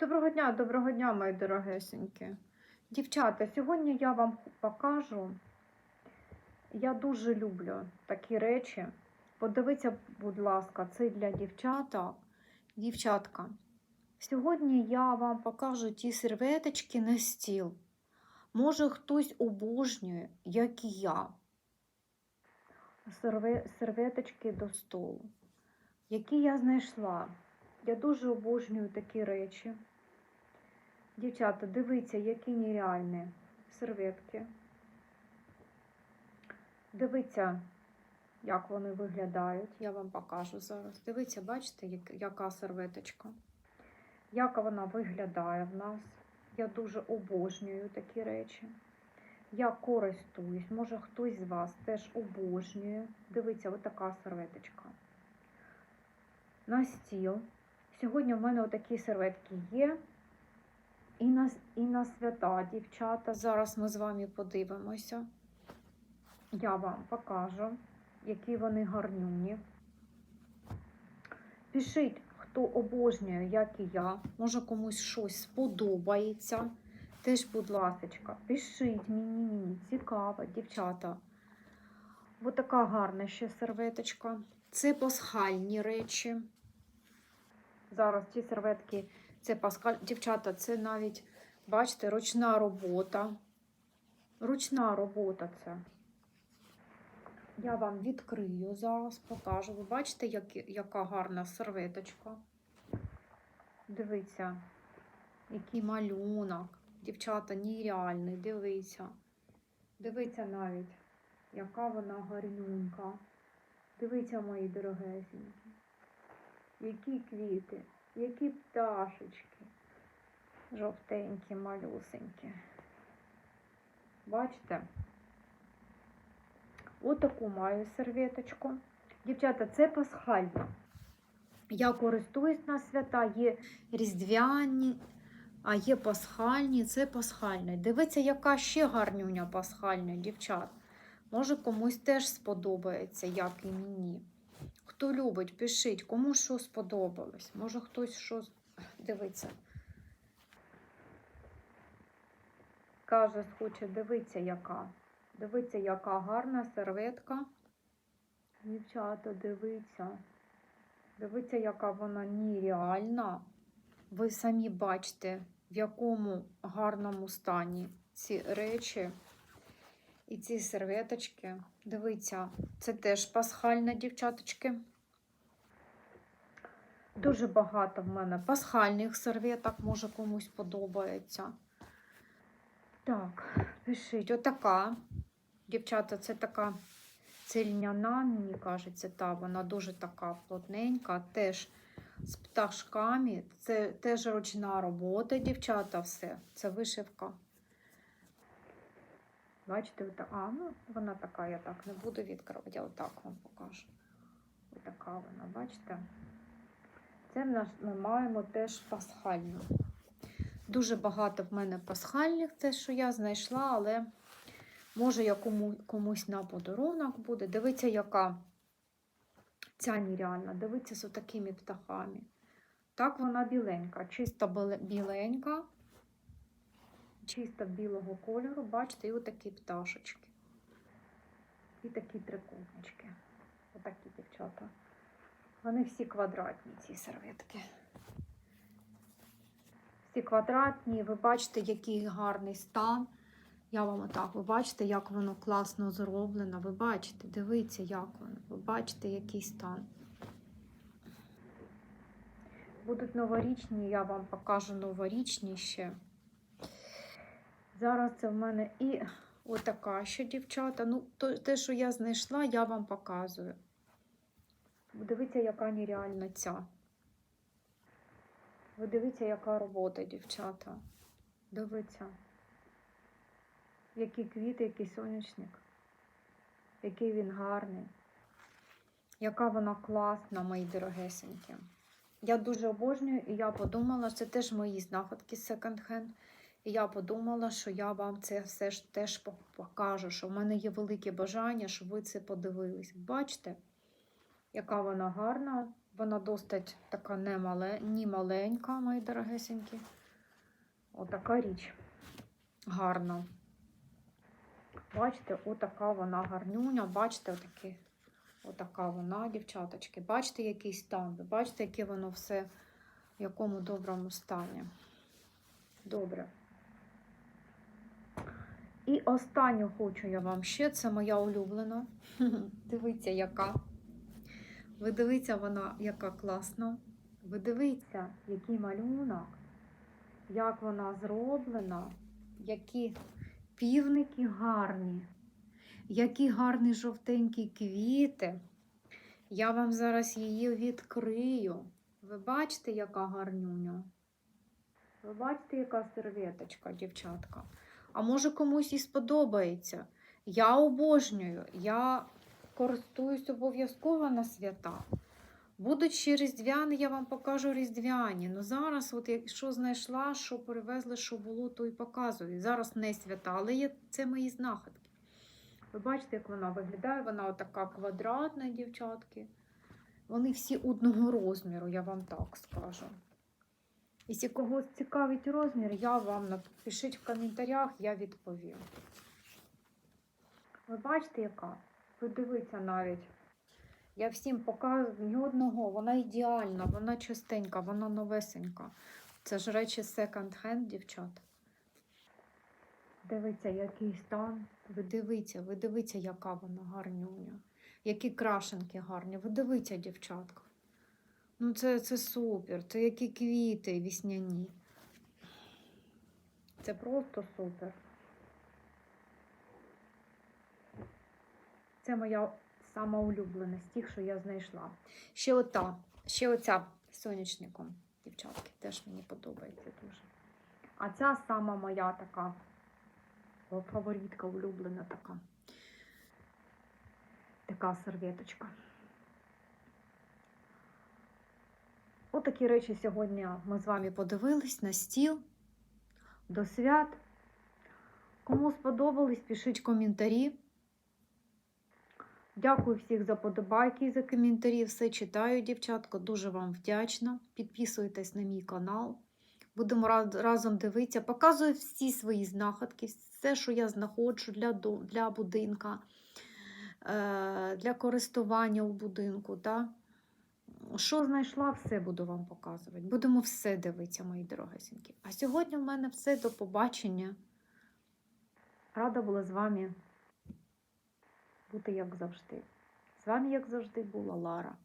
Доброго дня, доброго дня, мої дорогесенькі. Дівчата, сьогодні я вам покажу. Я дуже люблю такі речі. Подивіться, будь ласка, це для дівчата. Дівчатка. Сьогодні я вам покажу ті серветочки на стіл. Може, хтось обожнює, як і я. Серветочки до столу, які я знайшла. Я дуже обожнюю такі речі. Дівчата, дивіться, які нереальні серветки. Дивіться, як вони виглядають. Я вам покажу зараз. Дивіться, бачите, яка серветочка. Як вона виглядає в нас. Я дуже обожнюю такі речі. Я користуюсь. Може, хтось з вас теж обожнює. Дивіться, отака серветочка. На стіл. Сьогодні в мене отакі серветки є. І на, і на свята, дівчата. Зараз ми з вами подивимося. Я вам покажу, які вони гарнюні. Пишіть, хто обожнює, як і я. Може комусь щось сподобається. Теж, будь ласка, пишіть мені, мені цікаво, дівчата. Ось така гарна ще серветочка. Це пасхальні речі. Зараз ці серветки, це паскаль. Дівчата, це навіть, бачите, ручна робота. Ручна робота це. Я вам відкрию зараз, покажу. Ви бачите, як, яка гарна серветочка. Дивіться, який малюнок. Дівчата, нереальний, дивіться. Дивіться навіть, яка вона гарнюнька. Дивіться, мої дорогесенькі. Які квіти, які пташечки. Жовтенькі, малюсенькі. Бачите? Отаку маю серветочку. Дівчата, це пасхальна. Я користуюсь на свята, є різдвяні, а є пасхальні, це пасхальне. Дивіться, яка ще гарнюня пасхальна, дівчат. Може, комусь теж сподобається, як і мені. Хто любить, пишіть, кому що сподобалось. Може, хтось що дивиться. Каже, схоче, дивиться, яка. Дивіться, яка гарна серветка. Дівчата, дивіться. Дивіться, яка вона нереальна. Ви самі бачите, в якому гарному стані ці речі і ці серветочки. Дивіться, це теж пасхальна, дівчаточки. Дуже багато в мене пасхальних серветок, може комусь подобається. Так, пишіть, отака. Дівчата, це така це льняна, мені кажеться, та вона дуже така плотненька, теж з пташками. Це теж ручна робота, дівчата, все. Це вишивка. Бачите, а, ну, вона така, я так не буду відкривати, я отак вам покажу. Ось така вона, бачите? Це в нас ми маємо теж пасхальну. Дуже багато в мене пасхальних, те, що я знайшла, але може я кому, комусь на подарунок буде. Дивіться, яка ця нереальна. Дивіться з такими птахами. Так вона біленька, чисто біленька, чисто білого кольору. Бачите, і отакі пташечки. І такі трикутнички. Отакі дівчата. Вони всі квадратні, ці серветки. Всі квадратні, ви бачите, який гарний стан. Я вам отак, ви бачите, як воно класно зроблено. Ви бачите, дивіться, як воно. Ви бачите, який стан. Будуть новорічні, я вам покажу новорічні ще. Зараз це в мене і отака ще дівчата. Ну, то, те, що я знайшла, я вам показую. Дивіться, яка нереальна ця. Ви дивіться, яка робота, дівчата. Дивіться. Які квіти, який сонячник. Який він гарний. Яка вона класна, мої дорогесенькі. Я дуже обожнюю, і я подумала, це теж мої знаходки секонд-хенд. І я подумала, що я вам це все ж теж покажу, що в мене є велике бажання, щоб ви це подивились. Бачите, яка вона гарна, Вона досить така не, мале, не маленька, мої дорогесенькі. Отака річ. Гарна. Бачите, отака вона гарнюня. Бачите, отакі, отака вона, дівчаточки. Бачите, який стан? Бачите, яке воно все в якому доброму стані. Добре. І останню хочу я вам ще, це моя улюблена. Дивіться, яка. Ви дивіться, вона яка класна. Ви дивіться, який малюнок, як вона зроблена, які півники гарні, які гарні жовтенькі квіти. Я вам зараз її відкрию. Ви бачите, яка гарнюня? Ви бачите, яка серветочка, дівчатка? А може комусь і сподобається. Я обожнюю, я користуюсь обов'язково на свята. Будуть ще різдвяні, я вам покажу різдвяні. Ну зараз, от якщо знайшла, що привезли, що було, то і показую. Зараз не свята, але є, це мої знахідки. Ви бачите, як вона виглядає? Вона отака квадратна, дівчатки. Вони всі одного розміру, я вам так скажу. Якщо когось цікавить розмір, я вам напишіть в коментарях, я відповім. Ви бачите, яка? Ви дивіться навіть. Я всім показую ні одного, вона ідеальна, вона чистенька, вона новесенька. Це ж речі секонд-хенд, дівчат. Дивіться, який стан. Ви дивіться, ви дивіться, яка вона гарнюня. Які крашенки гарні. Ви дивіться, дівчатка. Ну, це, це супер. Це які квіти вісняні. Це просто супер. Це моя сама улюблена з тих, що я знайшла. Ще ота, ще оця сонячником, дівчатки, теж мені подобається дуже. А ця сама моя така о, фаворитка, улюблена така. Така серветочка. Отакі речі сьогодні ми з вами подивились на стіл до свят. Кому сподобались, пишіть коментарі. Дякую всіх за подобайки і за коментарі. Все читаю, дівчатка. Дуже вам вдячна. Підписуйтесь на мій канал. Будемо раз- разом дивитися. Показую всі свої знаходки, все, що я знаходжу для, для будинка, е, для користування у будинку. Да? Що знайшла, все буду вам показувати. Будемо все дивитися, мої дорогесенькі. А сьогодні в мене все. До побачення. Рада була з вами бути як завжди. З вами, як завжди, була Лара.